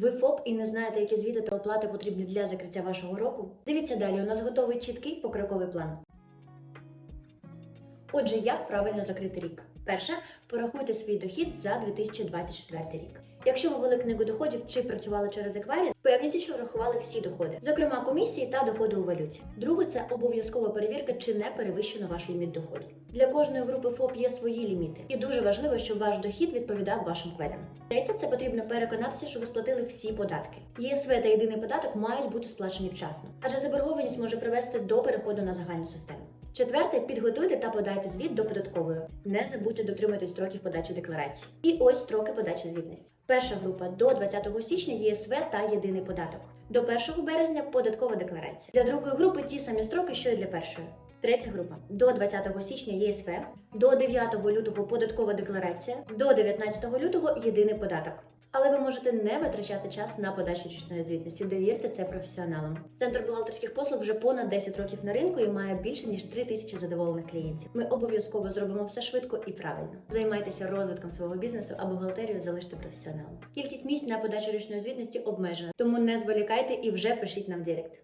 Ви ФОП і не знаєте, які звіти та оплати потрібні для закриття вашого року? Дивіться далі. У нас готовий чіткий покроковий план. Отже, як правильно закрити рік? Перше, порахуйте свій дохід за 2024 рік. Якщо ви вели книгу доходів чи працювали через еквайрінг, впевніться, що врахували всі доходи, зокрема комісії та доходи у валюті. Друге, це обов'язкова перевірка, чи не перевищено ваш ліміт доходу. Для кожної групи ФОП є свої ліміти, і дуже важливо, щоб ваш дохід відповідав вашим кведам. Третє, це потрібно переконатися, що ви сплатили всі податки. ЄСВ та єдиний податок мають бути сплачені вчасно, адже заборгованість може привести до переходу на загальну систему. Четверте, підготуйте та подайте звіт до податкової. Не забудьте дотриматись строків подачі декларацій. І ось строки подачі звітності. Перша група до 20 січня ЄСВ та єдиний податок. До 1 березня податкова декларація. Для другої групи ті самі строки, що і для першої. Третя група до 20 січня ЄСВ, до 9 лютого податкова декларація, до 19 лютого єдиний податок. Але ви можете не витрачати час на подачу річної звітності. Довірте це професіоналам. Центр бухгалтерських послуг вже понад 10 років на ринку і має більше ніж 3 тисячі задоволених клієнтів. Ми обов'язково зробимо все швидко і правильно. Займайтеся розвитком свого бізнесу, а бухгалтерію залиште професіоналам. Кількість місць на подачу річної звітності обмежена, тому не зволікайте і вже пишіть нам Директ.